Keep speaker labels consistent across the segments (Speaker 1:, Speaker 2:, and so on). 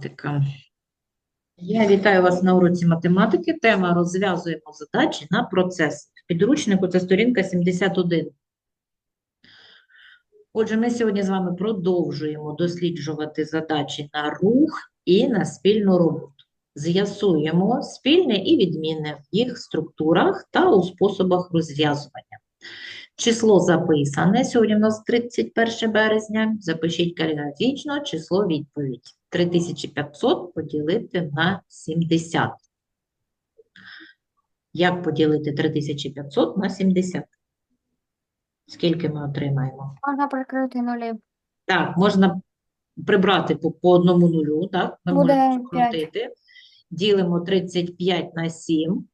Speaker 1: Математика. Я вітаю вас на уроці математики. Тема розв'язуємо задачі на процес. В підручнику це сторінка 71. Отже, ми сьогодні з вами продовжуємо досліджувати задачі на рух і на спільну роботу. З'ясуємо спільне і відмінне в їх структурах та у способах розв'язування. Число записане. Сьогодні в нас 31 березня. Запишіть каліграфічно число відповідь. 3500 поділити на 70. Як поділити 3500 на 70? Скільки ми отримаємо?
Speaker 2: Можна прикрити нулі.
Speaker 1: Так, можна прибрати по, по одному нулю, так? Ми
Speaker 2: Буде
Speaker 1: можемо скоротити. Ділимо 35 на 7,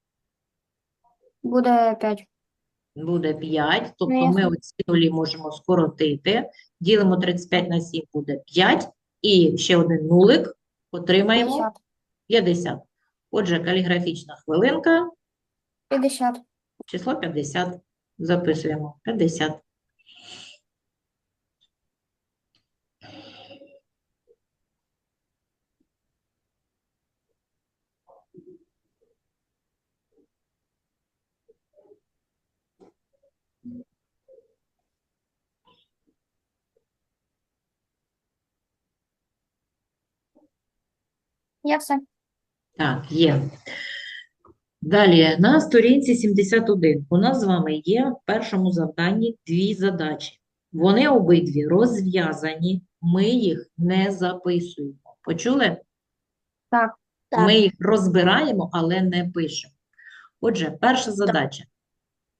Speaker 2: Буде 5.
Speaker 1: буде 5. Тобто
Speaker 2: Ну,
Speaker 1: ми оці нулі можемо скоротити. Ділимо 35 на 7, буде 5. І ще один нулик отримаємо
Speaker 2: 50.
Speaker 1: 50. Отже, каліграфічна хвилинка,
Speaker 2: 50.
Speaker 1: число 50. Записуємо 50.
Speaker 2: Я все.
Speaker 1: Так, є. Далі, на сторінці 71 у нас з вами є в першому завданні дві задачі. Вони обидві розв'язані, ми їх не записуємо. Почули?
Speaker 2: Так.
Speaker 1: Ми їх розбираємо, але не пишемо. Отже, перша задача.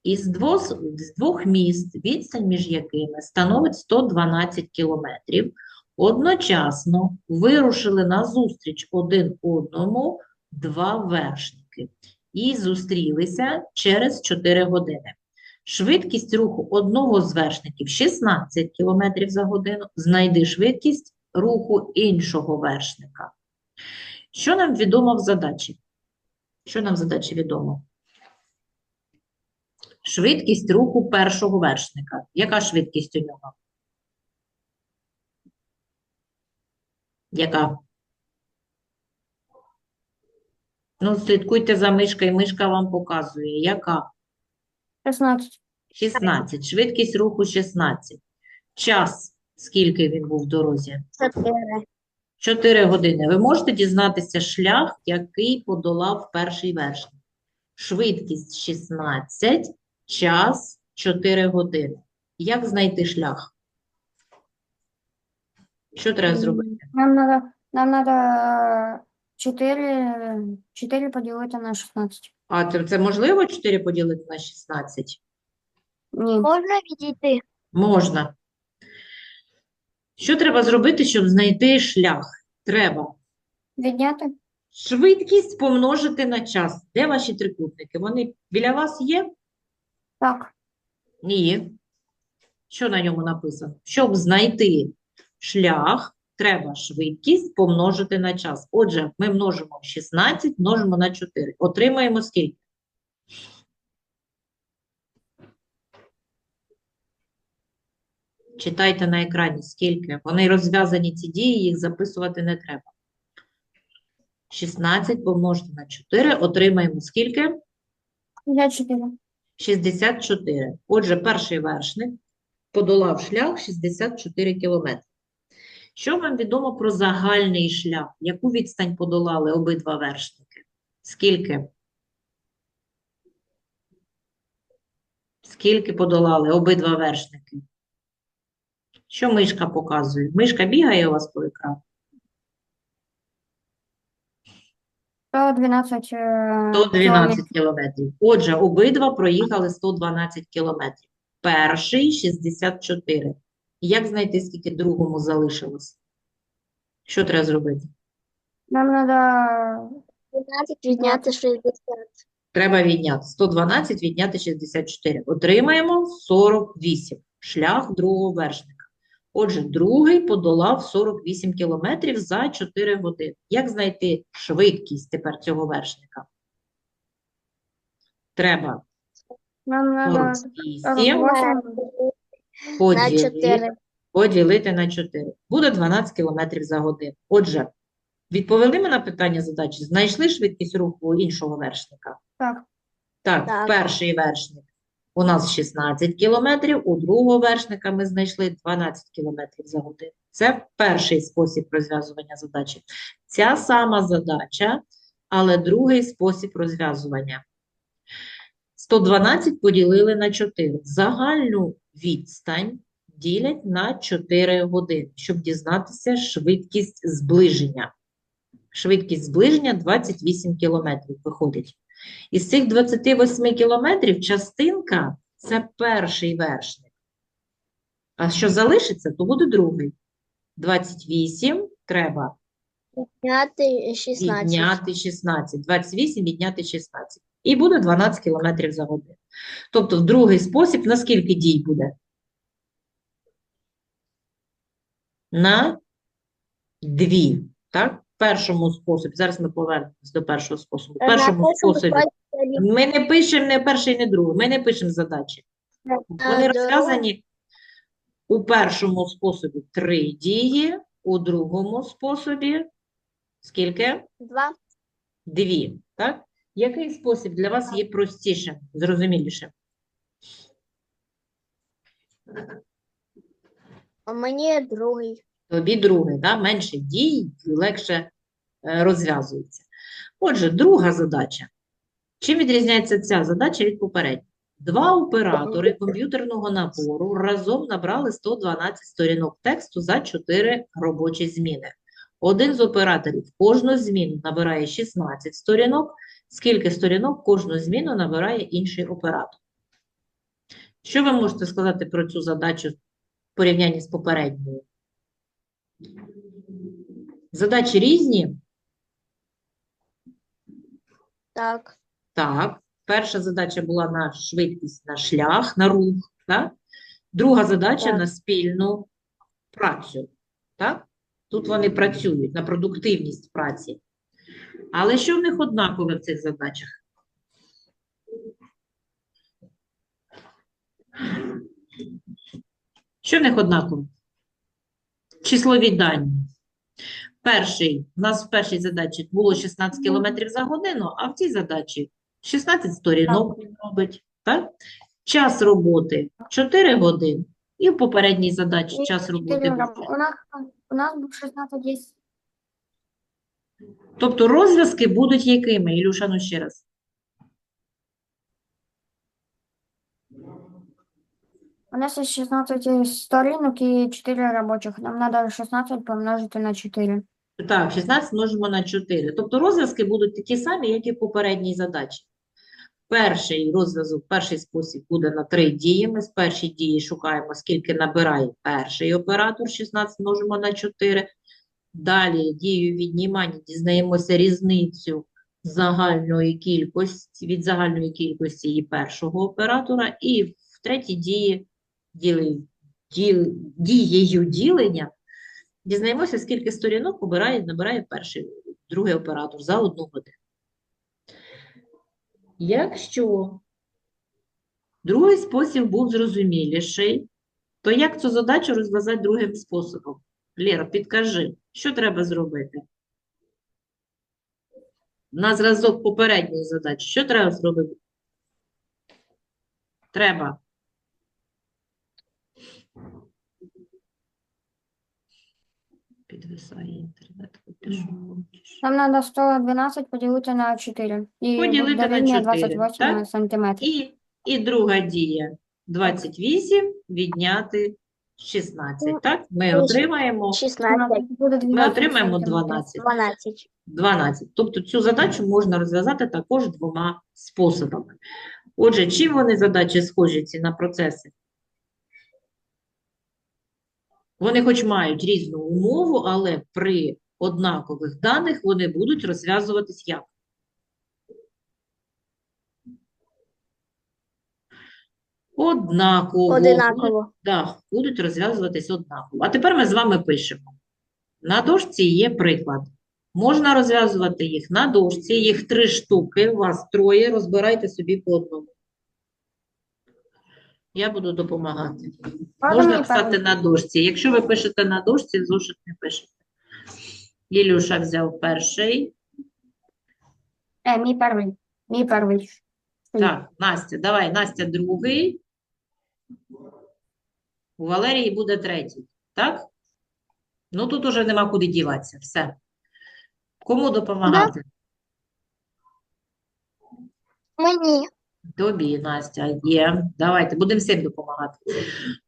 Speaker 1: Із двох, з двох міст, відстань між якими становить 112 кілометрів, одночасно вирушили на зустріч один одному два вершники і зустрілися через 4 години. Швидкість руху одного з вершників 16 км за годину. Знайди швидкість руху іншого вершника. Що нам відомо в задачі? Що нам в задачі відомо? Швидкість руху першого вершника. Яка швидкість у нього? Яка? Ну, слідкуйте за мишкою, мишка вам показує. Яка?
Speaker 2: 16.
Speaker 1: 16. Швидкість руху 16. Час, скільки він був в дорозі?
Speaker 2: 4.
Speaker 1: 4 години. Ви можете дізнатися шлях, який подолав перший вершник. Швидкість 16, час 4 години. Як знайти шлях? Що треба зробити?
Speaker 2: Нам надо, нам надо 4, 4 поділити на 16.
Speaker 1: А це, це можливо 4 поділити на 16?
Speaker 2: Ні.
Speaker 3: Можна відійти?
Speaker 1: Можна. Що треба зробити, щоб знайти шлях? Треба
Speaker 2: Відняти?
Speaker 1: швидкість помножити на час. Де ваші трикутники? Вони біля вас є?
Speaker 2: Так.
Speaker 1: Ні. Що на ньому написано? Щоб знайти шлях, треба швидкість помножити на час. Отже, ми множимо 16, множимо на 4. Отримаємо скільки? Читайте на екрані, скільки. Вони розв'язані ці дії, їх записувати не треба. 16 помножити на 4, отримаємо скільки?
Speaker 2: 54.
Speaker 1: 64. Отже, перший вершник подолав шлях 64 кілометри. Що вам відомо про загальний шлях? Яку відстань подолали обидва вершники? Скільки? Скільки подолали обидва вершники? Що мишка показує? Мишка бігає у вас по екрану?
Speaker 2: 112 е,
Speaker 1: 112 кілометрів. Отже, обидва проїхали 112 кілометрів. Перший 64. Як знайти, скільки другому залишилось? Що треба зробити?
Speaker 2: Нам надо
Speaker 3: 12 відняти 60.
Speaker 1: Треба відняти 112, відняти 64. Отримаємо 48. Шлях другого вершника. Отже, другий подолав 48 кілометрів за 4 години. Як знайти швидкість тепер цього вершника? Треба 48
Speaker 2: 48
Speaker 3: На
Speaker 1: поділити
Speaker 3: 4.
Speaker 1: поділити на 4. Буде 12 км за годину. Отже, Відповіли ми на питання задачі? Знайшли швидкість руху іншого вершника?
Speaker 2: Так.
Speaker 1: Так,
Speaker 3: Так.
Speaker 1: перший вершник у нас 16 кілометрів, у другого вершника ми знайшли 12 кілометрів за годину. Це перший спосіб розв'язування задачі. Ця сама задача, але другий спосіб розв'язування. 112 поділили на 4. Загальну відстань ділять на 4 години, щоб дізнатися швидкість зближення. Швидкість зближення 28 кілометрів виходить. Із цих 28 кілометрів частинка – це перший вершник. А що залишиться, то буде другий. 28 треба
Speaker 3: Відняти 16.
Speaker 1: відняти 16. 28 відняти 16. І буде 12 кілометрів за годину. Тобто в другий спосіб на скільки дій буде? На дві. Так? В першому способі. Зараз ми повернемось до першого способу. В першому
Speaker 3: першому
Speaker 1: способі. Ми не пишемо не перший, не другий. Ми не пишемо задачі. Вони
Speaker 3: другому-
Speaker 1: розв'язані у першому способі три дії, у другому способі скільки?
Speaker 3: Два.
Speaker 1: Дві. Так? Який спосіб для вас є простішим, зрозумілішим?
Speaker 3: А мені другий.
Speaker 1: Тобі другий, да? Менше дій, легше е, розв'язується. Отже, друга задача. Чим відрізняється ця задача від попередньої? Два оператори комп'ютерного набору разом набрали 112 сторінок тексту за 4 робочі зміни. Один з операторів кожну зміну набирає 16 сторінок, скільки сторінок кожну зміну набирає інший оператор. Що ви можете сказати про цю задачу в порівнянні з попередньою? Задачі різні?
Speaker 3: Так.
Speaker 1: Так. Перша задача була на швидкість, на шлях, на рух. Так? Друга задача
Speaker 3: Так.
Speaker 1: на спільну працю. Так? Тут вони працюють на продуктивність праці. Але що в них однакове в цих задачах? Що в них однакове? Числові дані. Перший, у нас в першій задачі було 16 км за годину, а в цій задачі 16 сторінок він робить. Так? Час роботи 4 години. І в попередній задачі час роботи
Speaker 2: У нас, у нас був 16 10.
Speaker 1: Тобто розв'язки будуть якими? Ілюша, ну ще раз.
Speaker 2: У нас є 16 сторінок і 4 робочих. Нам треба 16 помножити на 4.
Speaker 1: Так, 16 множимо на 4. Тобто розв'язки будуть такі самі, як і в попередній задачі. Перший розв'язок, перший спосіб буде на три дії. Ми з першої дії шукаємо, скільки набирає перший оператор, 16 множимо на 4. Далі дією віднімання дізнаємося різницю загальної кількості, від загальної кількості і першого оператора. І в третій дії діли- діл- дією ділення дізнаємося, скільки сторінок обирає, набирає перший, другий оператор за одну годину. Якщо другий спосіб був зрозуміліший, то як цю задачу розв'язати другим способом? Лєра, підкажи, що треба зробити? На зразок попередньої задачі, що треба зробити? Треба. Підвисає інтернет.
Speaker 2: Нам треба 112 поділити на 4. І
Speaker 1: Поділити на
Speaker 2: дорівнює
Speaker 1: 4,
Speaker 2: 28
Speaker 1: так?
Speaker 2: сантиметрів.
Speaker 1: І, і друга дія 28 відняти 16. Так? Ми
Speaker 3: Ну,
Speaker 1: отримаємо
Speaker 3: 16.
Speaker 2: Буде 12
Speaker 1: отримаємо 12.
Speaker 3: 12.
Speaker 1: 12. Тобто цю задачу можна розв'язати також двома способами. Отже, чим вони задачі схожі, ці на процеси? Вони хоч мають різну умову, але при однакових даних вони будуть розв'язуватись як? Однаково.
Speaker 3: Одинаково.
Speaker 1: Так, будуть розв'язуватись однаково. А тепер ми з вами пишемо. На дошці є приклад. Можна розв'язувати їх на дошці, їх три штуки, у вас троє, розбирайте собі по одному. Я буду допомагати.
Speaker 2: Можна
Speaker 1: Можна писати на дошці. Якщо ви пишете на дошці, зошит не пишете. Ілюша взяв перший.
Speaker 2: Е, мій перший. Мій перший.
Speaker 1: Так, Настя, давай, Настя другий. У Валерії буде третій. Так? Ну, тут уже нема куди діватися. Все. Кому допомагати?
Speaker 3: Мені.
Speaker 1: Тобі, Настя, є. Давайте, будемо всім допомагати.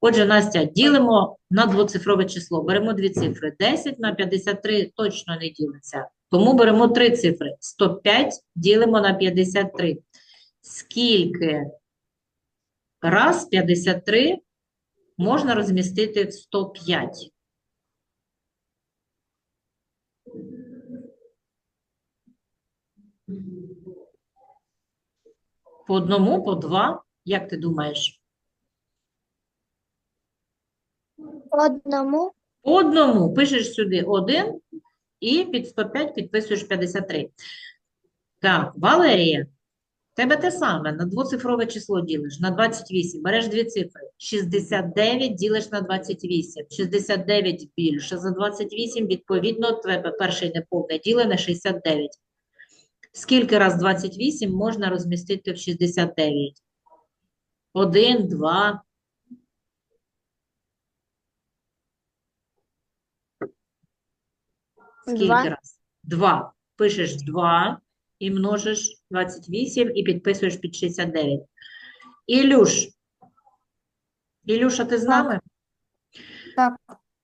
Speaker 1: Отже, Настя, ділимо на двоцифрове число. Беремо дві цифри. 10 на 53 точно не ділиться. Тому беремо три цифри. 105 ділимо на 53. Скільки раз 53 можна розмістити в 105? По одному, по два? Як ти думаєш?
Speaker 3: По одному.
Speaker 1: По одному пишеш сюди один і під 105 підписуєш 53. Так, Валерія, тебе те саме, на двоцифрове число ділиш, на 28, береш дві цифри. 69 ділиш на 28, 69 більше за 28, відповідно, тебе перше неповне ділене 69. Скільки раз 28 можна розмістити в 69? Один, два, Скільки
Speaker 3: Два.
Speaker 1: раз? Два. Пишеш 2 і множиш 28 і підписуєш під 69. Ілюш. Ілюша, ти з нами?
Speaker 2: Так.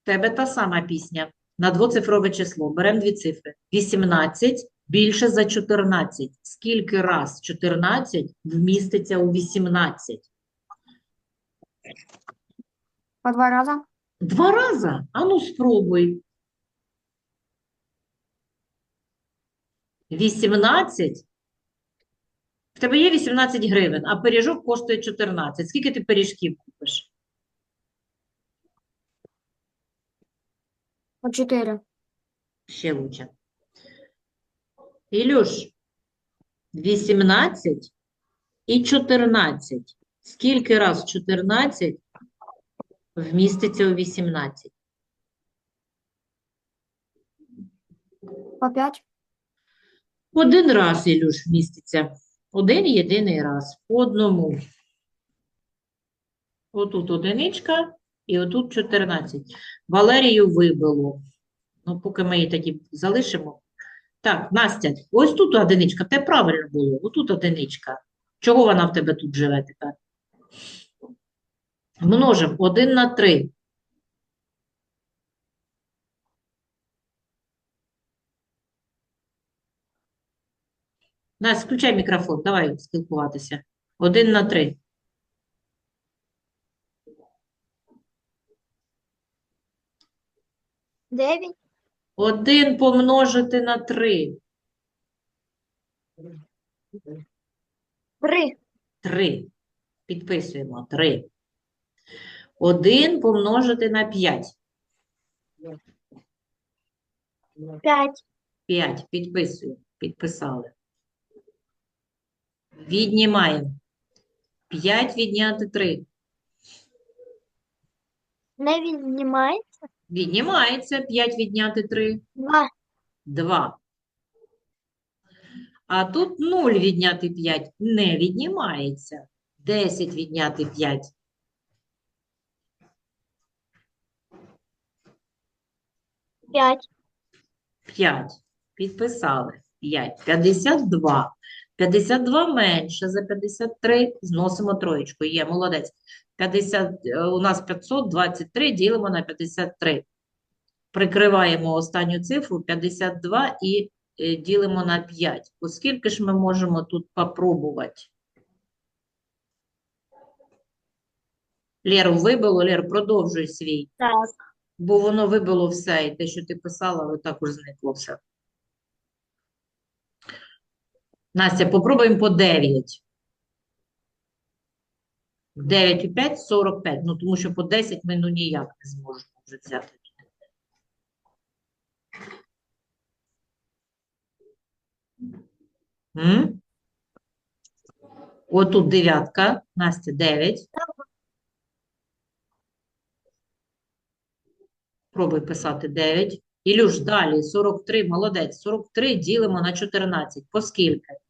Speaker 1: Тебе та сама пісня. На двоцифрове число. Беремо дві цифри. 18 більше за 14. Скільки раз 14 вміститься у 18?
Speaker 2: По два рази.
Speaker 1: Два рази? Ану, спробуй. 18. В тебе є 18 гривень, а пиріжок коштує 14. Скільки ти пиріжків купиш?
Speaker 2: По чотири.
Speaker 1: Ще лучше. Ілюш, 18 і 14. Скільки раз 14 вміститься у 18?
Speaker 2: По п'ять.
Speaker 1: Один раз, Ілюш, вміститься. Один єдиний раз. Одному. Отут одиничка і отут 14. Валерію вибило. Ну, поки ми її тоді залишимо. Так, Настя, ось тут одиничка. Те правильно було. Отут одиничка. Чого вона в тебе тут живе тепер? Множимо 1 на 3. Настя, включай мікрофон, давай спілкуватися. 1 на 3.
Speaker 3: Дев'ять.
Speaker 1: 1 помножити на 3.
Speaker 3: Три.
Speaker 1: 3. Підписуємо 3. 1 помножити на 5.
Speaker 3: П'ять.
Speaker 1: 5. Підписуємо. Підписали. Віднімаємо. 5 відняти 3.
Speaker 3: Не віднімай.
Speaker 1: Віднімається 5 відняти 3.
Speaker 3: Два.
Speaker 1: 2. А тут 0 відняти 5 не віднімається. 10 відняти 5.
Speaker 3: П'ять.
Speaker 1: 5. Підписали. 5. 52. 52 менше за 53. Зносимо троєчку. Є, молодець. 50, е, у нас 523, ділимо на 53. Прикриваємо останню цифру 52 і е, ділимо на 5. Оскільки ж ми можемо тут попробувати? Леру вибило, Лер, продовжуй свій.
Speaker 3: Так.
Speaker 1: Бо воно вибило все, і те, що ти писала, також зникло все. Настя, попробуємо по 9. 9 і 5 – 45. Ну, тому що по 10 ми ну ніяк не зможемо вже взяти. М? Отут дев'ятка. Настя, 9. Пробуй писати 9. Ілюш, далі 43, молодець. 43 ділимо на 14. По скільки?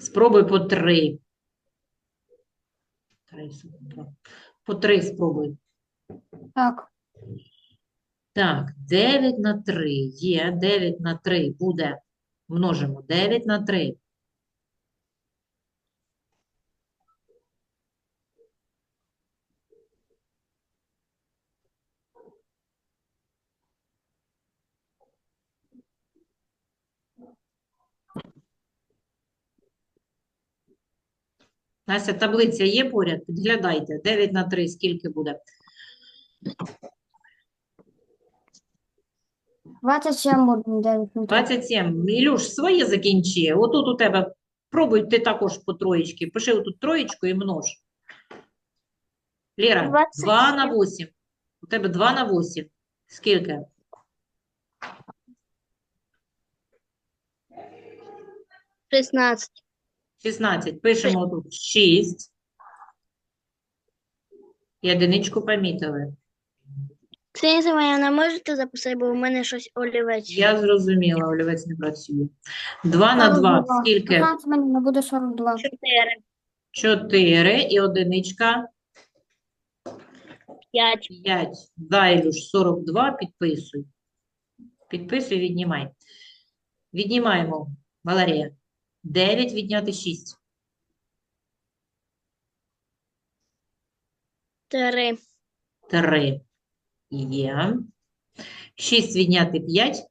Speaker 1: Спробуй по три. По три спробуй.
Speaker 2: Так,
Speaker 1: Так, 9 на 3 є. 9 на 3 буде. Множимо. 9 на 3. Настя, таблиця є поряд? Підглядайте. 9 на 3 скільки буде?
Speaker 2: 27 буде 9 на 3.
Speaker 1: 27. Ілюш, своє закінчи. Отут у тебе, пробуй ти також по троєчки. Пиши отут троєчку і множ. Лера, 2 на 8. У тебе 2 на 8. Скільки?
Speaker 3: Шістнадцять.
Speaker 1: 16. Пишемо тут 6. І одиничку помітили.
Speaker 3: Ксенія Семенівна, можете записати, бо у мене щось олівець.
Speaker 1: Я зрозуміла, олівець не працює. 2 на 2. Скільки?
Speaker 2: 15 мені не буде 42.
Speaker 3: Чотири.
Speaker 1: 4 і одиничка
Speaker 3: П'ять.
Speaker 1: 5. Да, Ілюш, 42, підписуй. Підписуй, віднімай. Віднімаємо, Валерія. 9 відняти 6.
Speaker 3: Три.
Speaker 1: 3. Є. 6 відняти 5.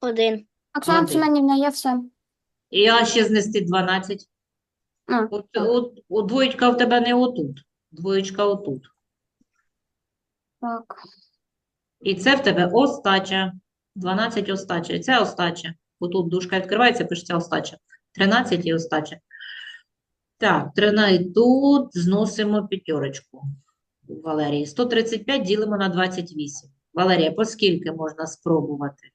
Speaker 3: Один.
Speaker 2: Оксана
Speaker 1: Молодець.
Speaker 2: Семенівна, я все.
Speaker 1: І а ще знести 12.
Speaker 2: А,
Speaker 1: От, от, от двоєчка в тебе не отут. Двоєчка отут.
Speaker 2: так.
Speaker 1: І це в тебе остача. 12 остача. І це остача. Отут дужка відкривається, пишеться остача. 13 і остача. Так, 13 тут зносимо п'ятерочку. Валерії. 135 ділимо на 28. Валерія, по скільки можна спробувати?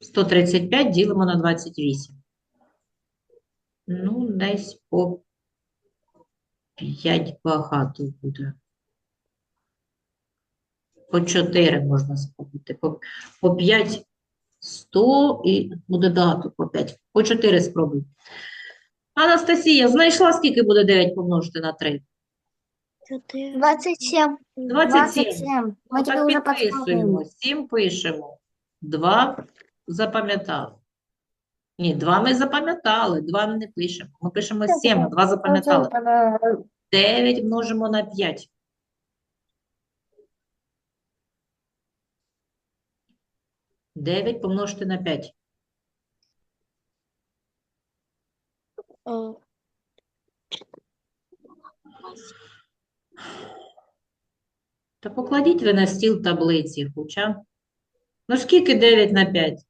Speaker 1: 135 ділимо на 28. Ну, десь по 5 багато буде. По 4 можна спробувати. По, по 5 100 і буде багато по 5. По 4 спробуй. Анастасія, знайшла, скільки буде 9 помножити на 3?
Speaker 3: Чотири. Двадцять сім.
Speaker 1: 27.
Speaker 2: 27. Ми вже
Speaker 1: підписуємо.
Speaker 2: підказуємо.
Speaker 1: 7 пишемо. 2 запам'ятали. Ні, 2 ми запам'ятали, 2 ми не пишемо. Ми пишемо 7, а 2 запам'ятали. 9 множимо на 5. Дев'ять помножити на 5.
Speaker 3: О,
Speaker 1: Та покладіть ви на стіл таблиці, хоча. Ну, скільки 9 на 5?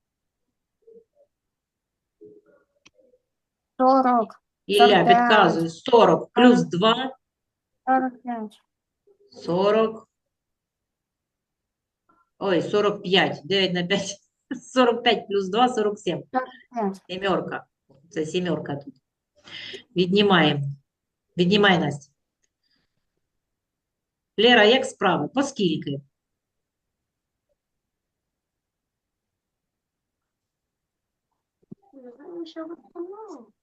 Speaker 2: 40.
Speaker 1: Ілля,
Speaker 2: 45.
Speaker 1: підказуй. 40 плюс 2
Speaker 2: 45.
Speaker 1: 40. Ой, 45. 9 на 5. 45 плюс 2 47.
Speaker 2: 45.
Speaker 1: Сімерка. Це сімерка тут. Віднімаємо. Віднімай, Настя. Лера, як справи? По скільки?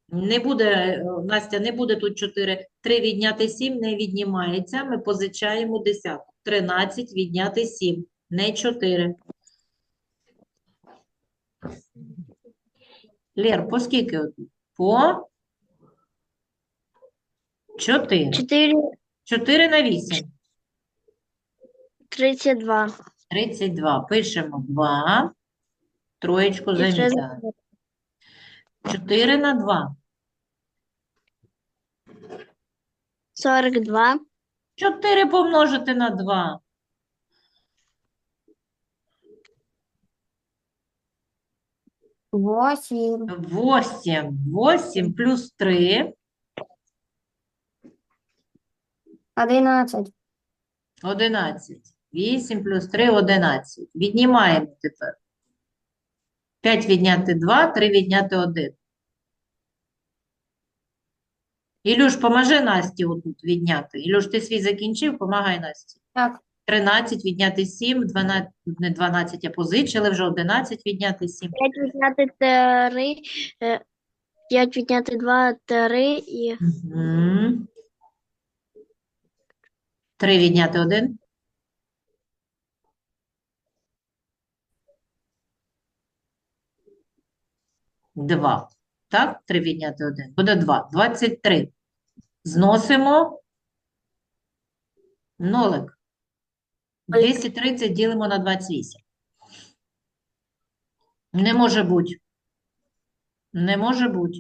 Speaker 1: Не буде, е, Настя, не буде тут 4. 3 відняти 7 не віднімається. Ми позичаємо десяток. 13 відняти 7. Не 4. Лер, по скільки? По 4.
Speaker 3: Чотири.
Speaker 1: 4 на 8.
Speaker 3: Тридцять два.
Speaker 1: 32. Пишемо 2. Троєчку замітили. 4 на 2.
Speaker 3: Сорок два.
Speaker 1: 4 помножити на 2.
Speaker 2: Восемь.
Speaker 1: Восемь, восемь плюс три.
Speaker 2: Одинадцать.
Speaker 1: Одинадцять. Вісім плюс три одинадцять. Віднімаємо тепер. П'ять відняти два, три відняти один. Ілюш, поможи Насті отут відняти. Ілюш, ти свій закінчив, помагай Насті.
Speaker 2: Так.
Speaker 1: 13 відняти 7, 12, не 12, а позичили вже 11 відняти 7.
Speaker 3: 5 відняти 3, 5 відняти 2, 3 і
Speaker 1: Угу. 3 відняти 1. Два. Так, 3 відняти 1. Буде 2. 23. Зносимо. Нолик. 10, 30 ділимо на 28. Не може бути. Не може бути.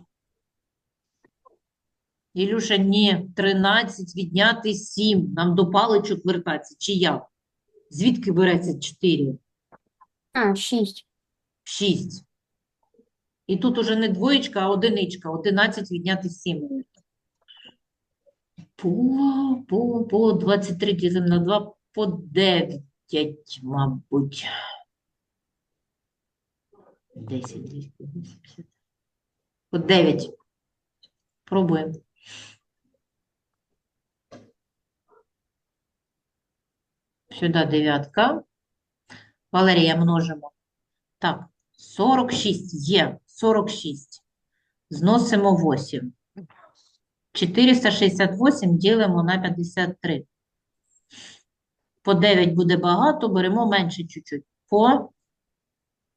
Speaker 1: Ілюша, ні, 13 відняти 7. Нам до паличок вертатися. Чи як? Звідки береться 4?
Speaker 2: а, 6.
Speaker 1: 6. І тут уже не двоєчка, а одиничка. 11 відняти 7. По, по, по 23 ділимо на 2, по 9, мабуть. 10, 280. По 9. Пробуємо. Сюди дев'ятка. Валерія множимо. Так, 46 є, 46. Зносимо 8. 468 ділимо на 53. По 9 буде багато, беремо менше чуть-чуть. По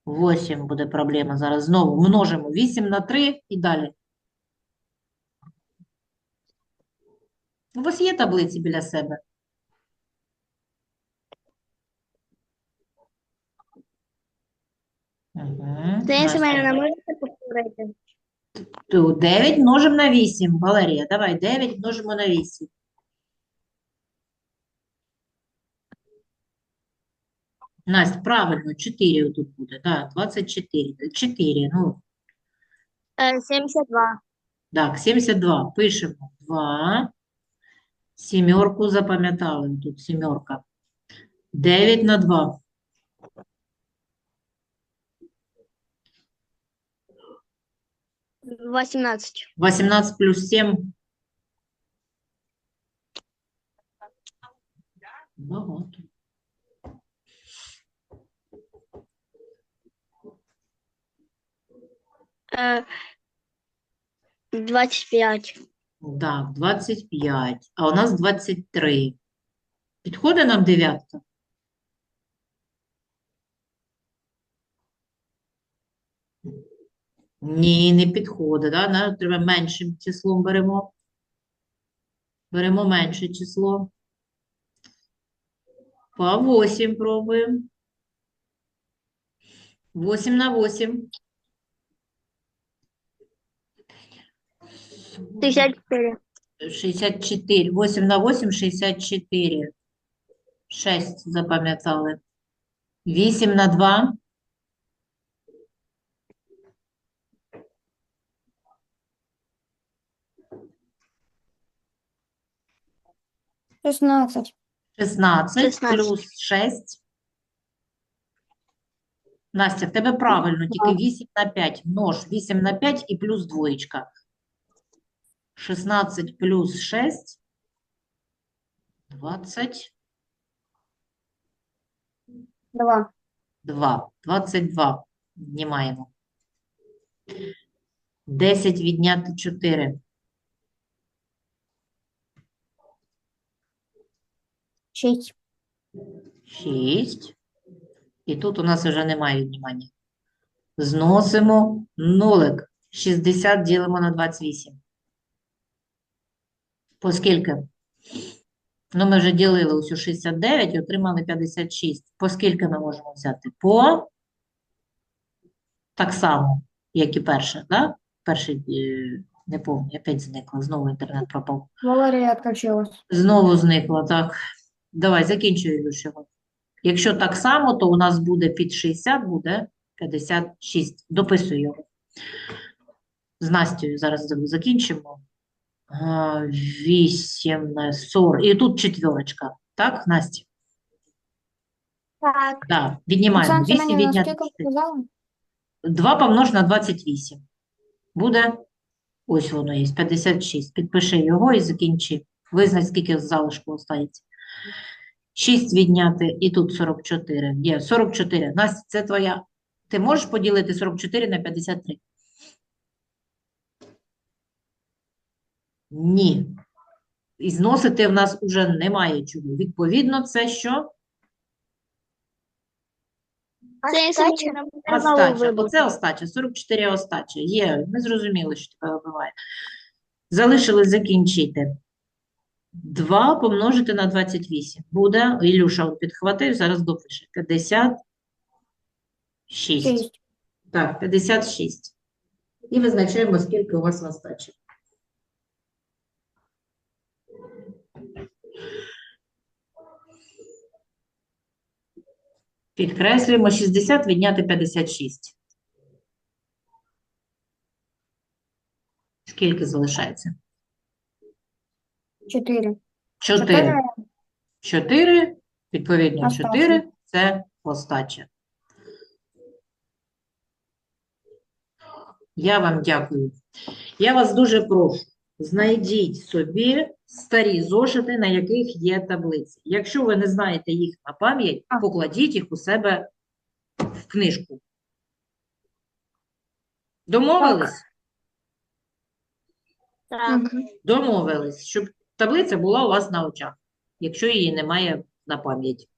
Speaker 1: 8 буде проблема зараз. Знову множимо 8 на 3 і далі. У вас є таблиці біля себе? Угу.
Speaker 3: Це можете повторити?
Speaker 1: 9 множимо на 8. Валерія, давай 9 множимо на 8. Настя, правильно, 4 тут буде, да, 24. 4, ну,
Speaker 3: Е, 72.
Speaker 1: так, 72. Пишемо 2. Сімерку запам'ятали, тут сімерка. 9 на 2.
Speaker 3: – 18.
Speaker 1: 18 плюс 7. Багато.
Speaker 3: 25.
Speaker 1: Так, 25. А у нас 23. Підходить нам дев'ятка? Ні, не підходить. Да? Нам треба меншим числом беремо. Беремо менше число. По 8 пробуємо. 8 на 8.
Speaker 3: 64.
Speaker 1: 64. 8 на 8 – 64. 6 запам'ятали. 8 на 2
Speaker 2: 16.
Speaker 1: 16
Speaker 3: 16.
Speaker 1: плюс 6. Настя, в тебе правильно, тільки 8 на 5. Множ 8 на 5 і плюс двоєчка. 16 плюс 6. 20.
Speaker 2: 2.
Speaker 1: 2. 22. Знімаємо. 10 відняти 4.
Speaker 2: 6.
Speaker 1: 6. І тут у нас вже немає віднімання. Зносимо нолик. 60 ділимо на 28. По скільки? Ну, ми вже ділили усю 69 і отримали 56. По скільки ми можемо взяти? По так само, як і перше, да? Перший, е, не пам'ятаю, опять зникла, знову інтернет пропав.
Speaker 2: Валерія відключилась.
Speaker 1: Знову зникло, так. Давай, закінчуй, Ілюшева. Якщо так само, то у нас буде під 60, буде 56. Дописуй його. З Настею зараз закінчимо. А, 8 на 40. І тут четверочка. Так, Настя?
Speaker 3: Так.
Speaker 1: Так, віднімаємо.
Speaker 2: Оксана
Speaker 1: 8
Speaker 2: Семенівна,
Speaker 1: відняти
Speaker 2: скільки
Speaker 1: 4.
Speaker 2: сказала?
Speaker 1: 2 помнож на 28. Буде Ось воно є, 56. Підпиши його і закінчи. Визнай, скільки залишку остається. 6 відняти, і тут 44. Є 44. Настя, це твоя. Ти можеш поділити 44 на 53? Ні. І зносити в нас уже немає чого. Відповідно, це що?
Speaker 3: Це
Speaker 2: Остача?
Speaker 1: Остача. Оце остача. 44 остача. Є. Ми зрозуміли, що тебе вбиває. Залишили закінчити. 2 помножити на 28. Буде, Ілюша підхватив, зараз допише. 56.
Speaker 2: Шість.
Speaker 1: Так, 56. І визначаємо, скільки у вас остача. Підкреслюємо 60 відняти 56. Скільки залишається?
Speaker 2: Чотири.
Speaker 1: 4. 4, відповідно,
Speaker 2: Остача.
Speaker 1: 4 – це остача. Я вам дякую. Я вас дуже прошу, знайдіть собі старі зошити, на яких є таблиці. Якщо ви не знаєте їх на пам'ять, покладіть їх у себе в книжку. Домовились?
Speaker 3: Так.
Speaker 1: Домовились, щоб таблиця була у вас на очах, якщо її немає на пам'ять.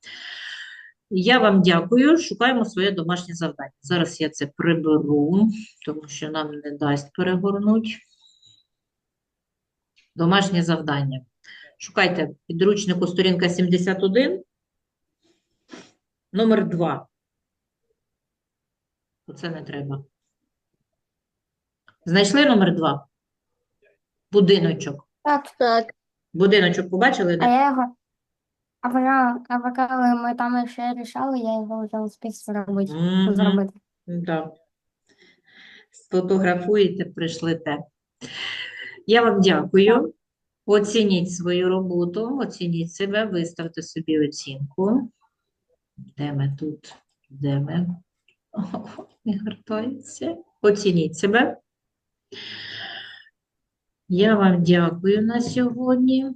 Speaker 1: Я вам дякую. Шукаємо своє домашнє завдання. Зараз я це приберу, тому що нам не дасть перегорнути. Домашнє завдання. Шукайте підручнику сторінка 71, номер 2. Оце не треба. Знайшли номер 2? Будиночок.
Speaker 2: Так,
Speaker 3: Так.
Speaker 1: Будиночок побачили?
Speaker 2: а я його. А поки, а поки ми там ще рішали, я його вже успів зробити.
Speaker 1: Мгм.
Speaker 2: зробити.
Speaker 1: Да. Сфотографуєте, пришлете. Я вам дякую. Оцініть свою роботу, оцініть себе, виставте собі оцінку. Де ми тут? Де ми? О, не гортається. Оцініть себе. Я вам дякую на сьогодні.